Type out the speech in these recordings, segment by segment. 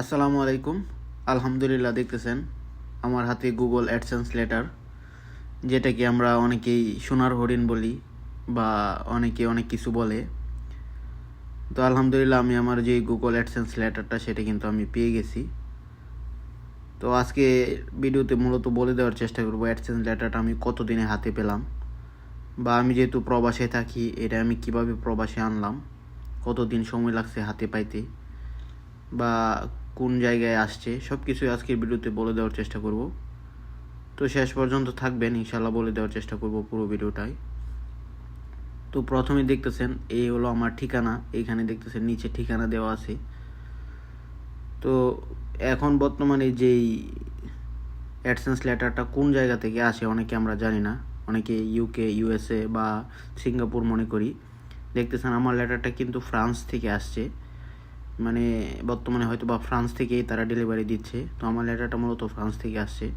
আসসালামু আলাইকুম। আলহামদুলিল্লাহ, দেখতেছেন আমার হাতে গুগল অ্যাডসেন্স লেটার যেটাকে আমরা অনেকেই সোনার হরিণ বলি বা অনেকে অনেক কিছু বলে। তো আলহামদুলিল্লাহ, আমি আমার যে গুগল অ্যাডসেন্স লেটারটা সেটা কিন্তু আমি পেয়ে গেছি। তো আজকে ভিডিওতে মূলত বলে দেওয়ার চেষ্টা করব অ্যাডসেন্স লেটারটা আমি কতদিনে হাতে পেলাম বা আমি যেহেতু প্রবাসে থাকি, এটা আমি কীভাবে প্রবাসে আনলাম, কতদিন সময় লাগছে হাতে পাইতে। বা কোন জায়গায় আসছে সব কিছুই আজকের ভিডিওতে বলে দেওয়ার চেষ্টা করব। তো শেষ পর্যন্ত থাকবেন ইনশাল্লাহ বলে দেওয়ার চেষ্টা করব পুরো ভিডিওটাই। তো প্রথমে দেখতেছেন এই হলো আমার ঠিকানা এইখানে দেখতেছেন নিচে ঠিকানা দেওয়া আছে। তো এখন বর্তমানে যেই অ্যাডসেন্স লেটারটা কোন জায়গা থেকে আসে অনেকে আমরা জানি না, অনেকে ইউকে ইউএসএ বা সিঙ্গাপুর মনে করি। দেখতেছেন আমার লেটারটা কিন্তু ফ্রান্স থেকে আসছে। মানে বর্তমানে হয়তো বা ফ্রান্স থেকেই তারা ডেলিভারি দিচ্ছে। তো আমার লেটারটা মূলত ফ্রান্স থেকে আসছে।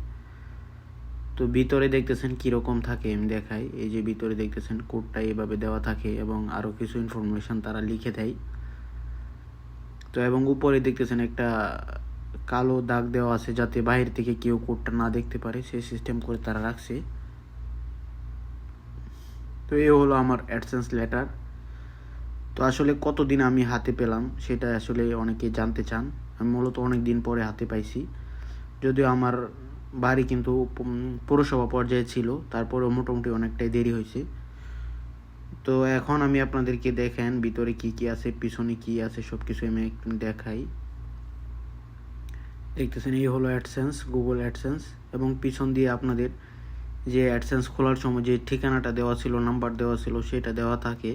তো ভিতরে দেখতেছেন কীরকম থাকে আমি দেখাই। এই যে ভিতরে দেখতেছেন কোডটা এভাবে দেওয়া থাকে এবং আরও কিছু ইনফরমেশন তারা লিখে দেয়। তো এবং উপরে দেখতেছেন একটা কালো দাগ দেওয়া আছে যাতে বাইরে থেকে কেউ কোডটা না দেখতে পারে, সেই সিস্টেম করে তারা রাখছে। তো এ হলো আমার অ্যাডসেন্স লেটার তো আসলে কতদিন আমি হাতে পেলাম সেটা আসলে অনেকে জানতে চান। আমি মূলত অনেক দিন পরে হাতে পাইছি। যদিও আমার বাড়ি কিন্তু পৌরসভা পর্যায়ে ছিল, তারপরেও মোটামুটি অনেকটাই দেরি হয়েছে। তো এখন আমি আপনাদেরকে দেখেন ভিতরে কি কি আছে, পিছনে কি আছে সব কিছু আমি দেখাই। দেখতেছেন, এই হলো অ্যাডসেন্স গুগল অ্যাডসেন্স এবং পিছন দিয়ে আপনাদের যে অ্যাডসেন্স খোলার সময় যে ঠিকানাটা দেওয়া ছিল, নাম্বার দেওয়া ছিল, সেটা দেওয়া থাকে।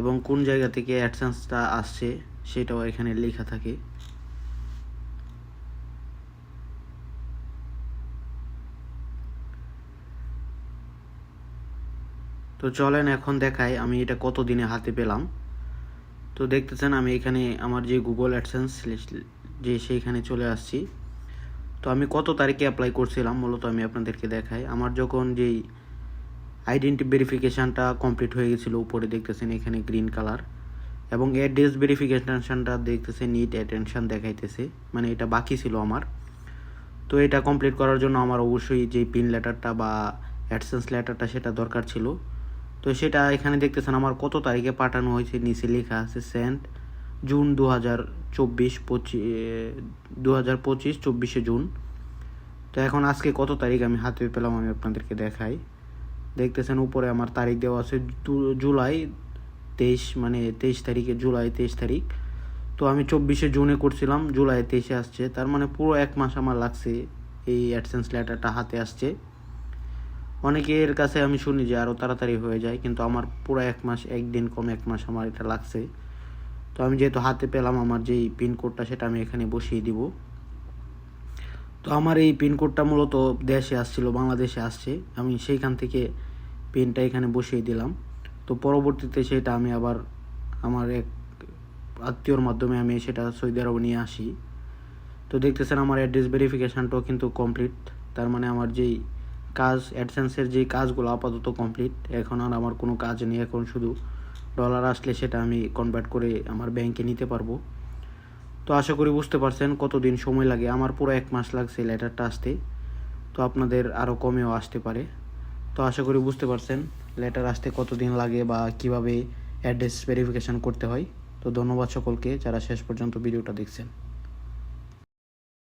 এবং কোন জায়গা থেকে অ্যাডসেন্সটা আসছে সেটাও এখানে লেখা থাকে। তো চলেন এখন দেখাই আমি এটা কত দিনে হাতে পেলাম। তো দেখতেছেন আমি এখানে আমার যে গুগল অ্যাডসেন্স যে সেইখানে চলে আসছি। তো আমি কত তারিখে অ্যাপ্লাই করছিলাম মূলত আমি আপনাদেরকে দেখাই। আমার যখন যেই আইডেন্টি ভেরিফিকেশানটা কমপ্লিট হয়ে গেছিল, উপরে দেখতেছেন এখানে গ্রিন কালার এবং অ্যাড্রেস ভেরিফিকেশানটা দেখতেছে নিট অ্যাটেনশন দেখাইতেছে মানে এটা বাকি ছিল আমার। তো এটা কমপ্লিট করার জন্য আমার অবশ্যই যে পিন লেটারটা বা অ্যাডসেন্স লেটারটা সেটা দরকার ছিল। তো সেটা এখানে দেখতেছেন আমার কত তারিখে পাঠানো হয়েছে, নিচে লেখা আছে সেন্ট জুন দু হাজার চব্বিশ পঁচিশ দু হাজার পঁচিশ চব্বিশে জুন তো এখন আজকে কত তারিখ আমি হাতে পেলাম, আমি আপনাদেরকে দেখাই। দেখতেছেন উপরে আমার তারিখ দেওয়া আছে জুলাই তেইশ মানে তেইশ তারিখে, জুলাই তেইশ তারিখ। তো আমি চব্বিশে জুনে করছিলাম, জুলাই তেইশে আসছে। তার মানে পুরো এক মাস আমার লাগছে এই অ্যাডসেন্স লেটারটা হাতে আসছে। অনেকের কাছে আমি শুনি যে আরও তাড়াতাড়ি হয়ে যায়, কিন্তু আমার পুরো এক মাস, একদিন কম এক মাস আমার এটা লাগছে। তো আমি যেহেতু হাতে পেলাম আমার যেই পিনকোডটা সেটা আমি এখানে বসিয়ে দিব। তো আমার এই পিনকোডটা মূলত দেশে আসছিল, বাংলাদেশে আসছে। আমি সেইখান থেকে পিনটা এখানে বসিয়ে দিলাম। তো পরবর্তীতে সেটা আমি আবার আমার এক আত্মীয়র মাধ্যমে আমি সেটা সৌদি আরবে নিয়ে আসি। তো দেখতেছেন আমার অ্যাড্রেস ভেরিফিকেশানটাও কিন্তু কমপ্লিট তার মানে আমার যেই কাজ অ্যাডসেন্সের যেই কাজগুলো আপাতত কমপ্লিট এখন আর আমার কোনো কাজ নেই। এখন শুধু ডলার আসলে সেটা আমি কনভার্ট করে আমার ব্যাংকে নিতে পারব। তো আশা করি বুঝতে পারছেন কতদিন সময় লাগে। আমার পুরো এক মাস লাগছে লেটারটা আসতে। তো আপনাদের আরও কমেও আসতে পারে। তো আশা করি বুঝতে পারছেন লেটার আসতে কতদিন লাগে বা কীভাবে অ্যাড্রেস ভেরিফিকেশান করতে হয়। তো ধন্যবাদ সকলকে যারা শেষ পর্যন্ত ভিডিওটা দেখছেন।